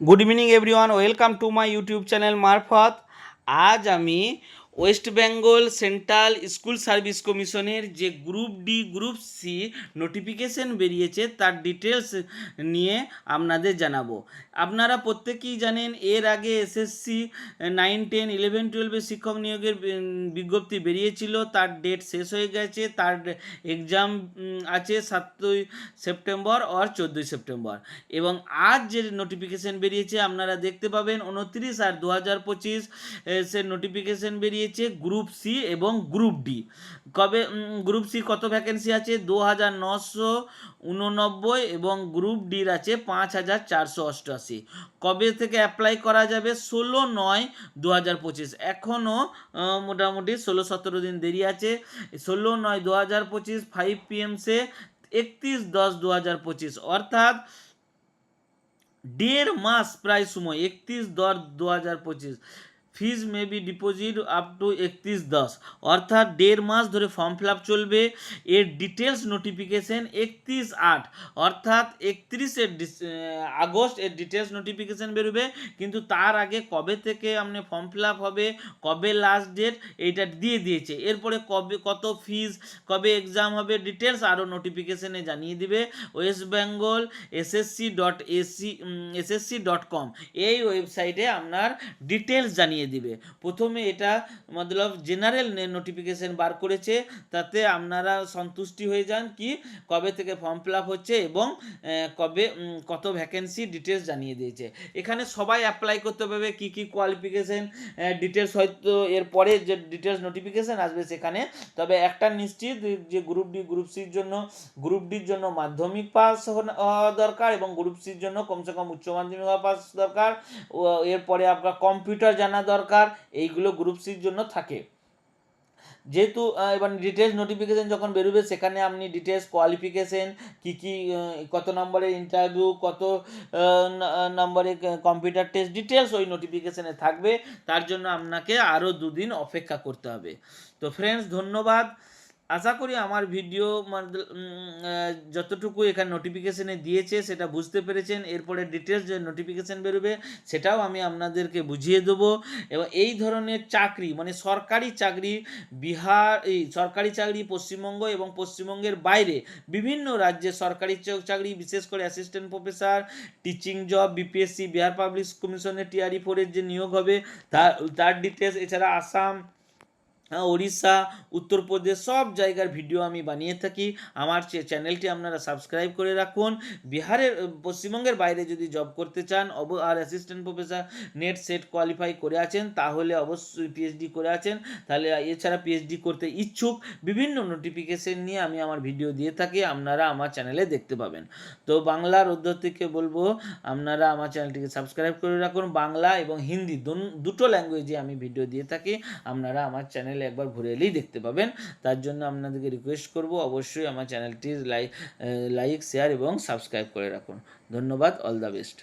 Good evening everyone welcome to my YouTube channel মারফত আজ আমি West Bengal central school service কমিশনের যে group D, group C notification বেরিয়েছে, তার ডিটেলস নিয়ে আপনাদের জানাব। আপনারা প্রত্যেকেই জানেন, এর আগে এসএসসি নাইন টেন ইলেভেন টুয়েলভে শিক্ষক নিয়োগের বিজ্ঞপ্তি বেরিয়েছিল, তার ডেট শেষ হয়ে গেছে, তার এক্সাম আছে সাতই সেপ্টেম্বর আর চোদ্দোই সেপ্টেম্বর। এবং আজ যে নোটিফিকেশন বেরিয়েছে, আপনারা দেখতে পাবেন, উনত্রিশ আর দু হাজার পঁচিশ সে নোটিফিকেশন বেরিয়েছে গ্রুপ সি এবং গ্রুপ ডি কবে গ্রুপ সি কত ভ্যাকেন্সি আছে? দু হাজার নশো উননব্বই এবং গ্রুপ ডির আছে পাঁচ হাজার চারশো অষ্টআশি। কবে থেকে অ্যাপ্লাই করা যাবে? ষোলো নয় দু হাজার পঁচিশ এখনও মোটামুটি ষোলো সতেরো দিন দেরি আছে। ষোলো নয় দু হাজার পঁচিশ ফাইভ পিএমসে একত্রিশ দশ দু হাজার পঁচিশ। অর্থাৎ দেড় মাস প্রায় সময়, একত্রিশ দশ দু হাজার পঁচিশ। Fees may be deposit up to একত্রিশ দশ। অর্থাৎ দেড় মাস ধরে ফর্ম ফিল আপ চলবে। এর ডিটেলস নোটিফিকেশন একত্রিশ আট। অর্থাৎ একত্রিশে আগস্ট এর ডিটেলস নোটিফিকেশন বেরোবে। কিন্তু তার আগে কবে থেকে আপনি ফর্ম ফিল আপ হবে, কবে লাস্ট ডেট এইটা দিয়ে দিয়েছে। এরপরে কবে, কত ফিজ কবে এক্সাম হবে ডিটেলস আরও নোটিফিকেশনে জানিয়ে দিবে। West Bengal SSC dot AC SSC dot com এই ওয়েবসাইটে আপনার ডিটেলস জানিয়ে দিবে। প্রথমে এটা মতলব জেনারেল নোটিফিকেশন বার করেছে, তাতে আপনারা সন্তুষ্টি হয়ে যান কি কবে থেকে ফর্ম ফিল হচ্ছে এবং কবে কত ভ্যাকেন্সি ডিটেলস জানিয়ে দিয়েছে। এখানে সবাই অ্যাপ্লাই করতে পারবে কি কি কোয়ালিফিকেশন ডিটেলস হয়তো এর পরে যে ডিটেলস নোটিফিকেশন আসবে সেখানে। তবে একটা নিশ্চিত যে গ্রুপ ডি গ্রুপ সির জন্য গ্রুপ ডির জন্য মাধ্যমিক পাস হওয়া দরকার এবং গ্রুপ সির জন্য কমসে কম উচ্চ মাধ্যমিক পাস দরকার। এরপরে আপনার কম্পিউটার জানা দরকার। এইগুলো গ্রুপ সির জন্য থাকে। যেহেতু এবার ডিটেলস নোটিফিকেশান যখন বেরোবে, সেখানে আপনি ডিটেলস কোয়ালিফিকেশান কী কী কত নম্বরের ইন্টারভিউ কত নম্বরে কম্পিউটার টেস্ট ডিটেলস ওই নোটিফিকেশানে থাকবে। তার জন্য আপনাকে আরও দুদিন অপেক্ষা করতে হবে। তো ফ্রেন্ডস ধন্যবাদ। আশা করি আমার ভিডিও যতটুকু এখানে নোটিফিকেশনে দিয়েছে সেটা বুঝতে পেরেছেন। এরপরে ডিটেলস যে নোটিফিকেশন বেরোবে সেটাও আমি আপনাদেরকে বুঝিয়ে দেবো। এবং এই ধরনের চাকরি মানে সরকারি চাকরি, বিহার, এই সরকারি চাকরি, পশ্চিমবঙ্গ এবং পশ্চিমবঙ্গের বাইরে বিভিন্ন রাজ্যে সরকারি চাকরি, বিশেষ করে assistant professor teaching job BPSC Bihar public কমিশনের টিআরই ফোরের যে নিয়োগ হবে তার তার ডিটেলস এছাড়া আসাম আহ, উড়িষ্যা উত্তরপ্রদেশ সব জায়গার ভিডিও আমি বানিয়ে থাকি। আমার চ্যানেলটি আপনারা সাবস্ক্রাইব করে রাখুন। বিহারের পশ্চিমবঙ্গের বাইরে যদি জব করতে চান অব আর assistant professor NET SET qualify করে আছেন তাহলে অবশ্যই পিএইচডি করে আছেন। তাহলে এছাড়া পিএইচডি করতে ইচ্ছুক বিভিন্ন নোটিফিকেশন নিয়ে আমি আমার ভিডিও দিয়ে থাকি আপনারা আমার চ্যানেলে দেখতে পাবেন। তো বাংলার অধ্যক্ষকে বলব আপনারা আমার চ্যানেলটিকে সাবস্ক্রাইব করে রাখুন। বাংলা এবং হিন্দি দুটো ল্যাঙ্গুয়েজে আমি ভিডিও দিয়ে থাকি আপনারা আমার চ্যানেলে একবার ঘুরে এলেই দেখতে পাবেন। তার জন্য আপনাদেরকে রিকোয়েস্ট করব, অবশ্যই আমার চ্যানেলটি লাইক লাইক শেয়ার এবং সাবস্ক্রাইব করে রাখুন। ধন্যবাদ অল দ্য বেস্ট